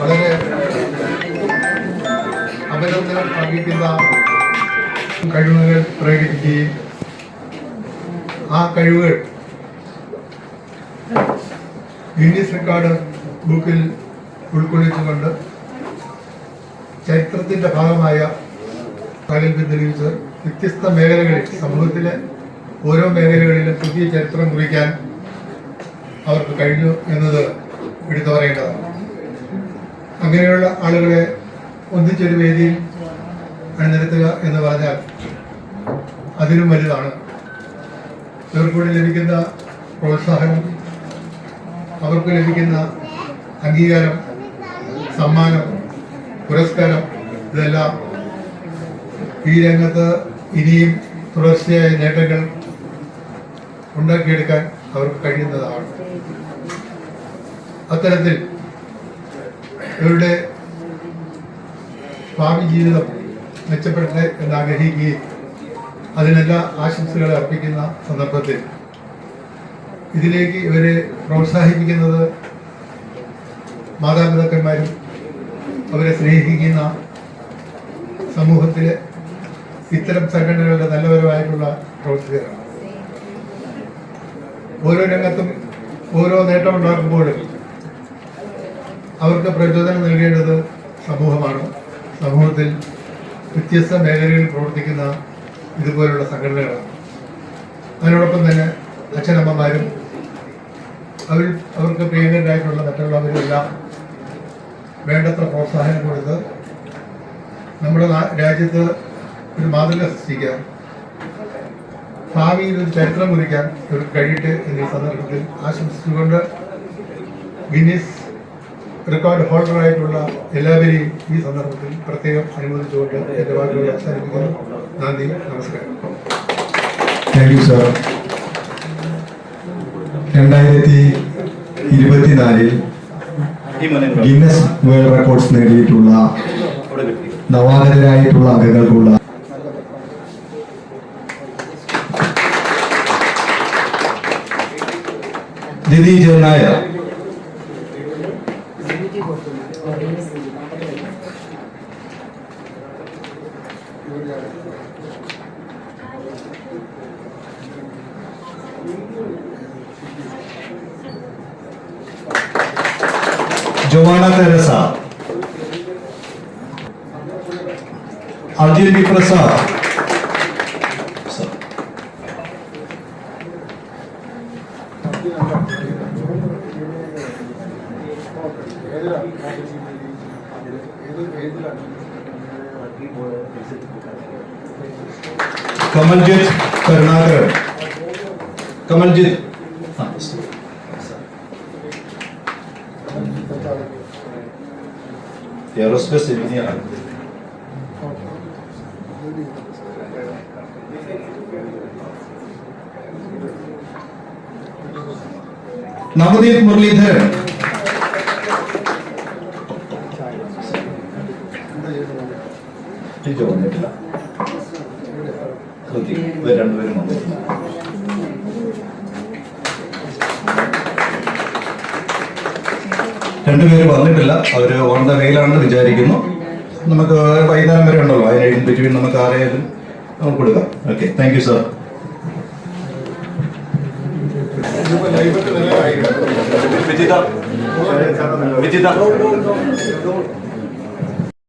വളരെ അഭിനന്ദനം അർഹിക്കുന്ന കഴിവുകൾ പ്രകടിപ്പിക്കുകയും ആ കഴിവുകൾ ഗിന്നീസ് റെക്കോർഡ് ബുക്കിൽ ഉൾക്കൊള്ളിച്ചുകൊണ്ട് ചരിത്രത്തിന്റെ ഭാഗമായ പ്രഗത്ഭ തെളിയിച്ച് വ്യത്യസ്ത മേഖലകളിൽ സമൂഹത്തിലെ ഓരോ മേഖലകളിലും പുതിയ ചരിത്രം കുറിക്കാൻ അവർക്ക് കഴിഞ്ഞു എന്നത് എടുത്തു പറയേണ്ടതാണ്. അങ്ങനെയുള്ള ആളുകളെ ഒന്നിച്ചൊരു വേദിയിൽ അണിനിരത്തുക എന്ന് പറഞ്ഞാൽ അതിലും വലുതാണ്. ഇവർക്കൂടെ ലഭിക്കുന്ന പ്രോത്സാഹനം അവർക്ക് ലഭിക്കുന്ന അംഗീകാരം സമ്മാനം പുരസ്കാരം ഇതെല്ലാം ഈ രംഗത്ത് ഇനിയും തുടർച്ചയായ നേട്ടങ്ങൾ ഉണ്ടാക്കിയെടുക്കാൻ അവർക്ക് കഴിയുന്നതാണ്. അത്തരത്തിൽ ഇവരുടെ ഭാവി ജീവിതം മെച്ചപ്പെടട്ടെ എന്ന് ആഗ്രഹിക്കുകയും അതിനെല്ലാ ആശംസകൾ അർപ്പിക്കുന്ന സന്ദർഭത്തിൽ ഇതിലേക്ക് ഇവരെ പ്രോത്സാഹിപ്പിക്കുന്നത് മാതാപിതാക്കന്മാരും അവരെ സ്നേഹിക്കുന്ന സമൂഹത്തിലെ ഇത്തരം സംഘടനകളുടെ നല്ലവരമായിട്ടുള്ള പ്രവർത്തകരാണ്. ഓരോ രംഗത്തും ഓരോ നേട്ടം ഉണ്ടാക്കുമ്പോഴും അവർക്ക് പ്രചോദനം നൽകേണ്ടത് സമൂഹമാണ്. സമൂഹത്തിൽ വ്യത്യസ്ത മേഖലകളിൽ പ്രവർത്തിക്കുന്ന ഇതുപോലുള്ള സംഘടനകളാണ്. അതിനോടൊപ്പം തന്നെ അച്ഛനമ്മമാരും അവർ അവർക്ക് പ്രിയങ്കരായിട്ടുള്ള മറ്റുള്ളവരെല്ലാം വേണ്ടത്ര പ്രോത്സാഹനം കൊടുത്ത് നമ്മുടെ രാജ്യത്ത് ഒരു മാതൃക സൃഷ്ടിക്കാൻ ഭാവിയിൽ ഒരു ചരിത്രം കുറിക്കാൻ ഒരു കഴിയട്ടെ എന്നീ സന്ദർഭത്തിൽ ആശംസിച്ചുകൊണ്ട് ഗിന്നീസ് റെക്കോർഡ് ഹോൾഡറായിട്ടുള്ള എല്ലാവരെയും ഈ സന്ദർഭത്തിൽ പ്രത്യേകം അനുമോദിച്ചുകൊണ്ട് എന്റെ വാക്കുകൾ അവസാനിപ്പിക്കുന്നു. നന്ദി നമസ്കാരം. താങ്ക് യു സാർ രണ്ടായിരത്തി ഇരുപത്തിനാലിൽ ഗിന്നസ് വേൾഡ് റെക്കോർഡ്സ് നേടിയിട്ടുള്ള നവാഗതരായിട്ടുള്ള അംഗങ്ങൾക്കുള്ള ദിദി ജനായ जोवाड़ा तेरेसा आदिल प्रसाद कमलजीत कर्नाकर കമൽജിത്ത്. എയറോസ്പേസ് എഞ്ചിനീയറാണ്. നവദീപ് മുരളീധരൻ. ടിജോ വന്നിട്ടില്ല രണ്ടുപേരും വന്നിട്ടില്ല രണ്ടുപേരും വന്നിട്ടില്ല. അവർ ഓൺ ദ വെയിലാണെന്ന് വിചാരിക്കുന്നു. നമുക്ക് വൈകുന്നേരം വരെ ഉണ്ടല്ലോ. അതിന് ബിറ്റ്വീൻ നമുക്ക് ആരെയും കൊടുക്കാം. Okay thank you sir Vijitha. Vijitha.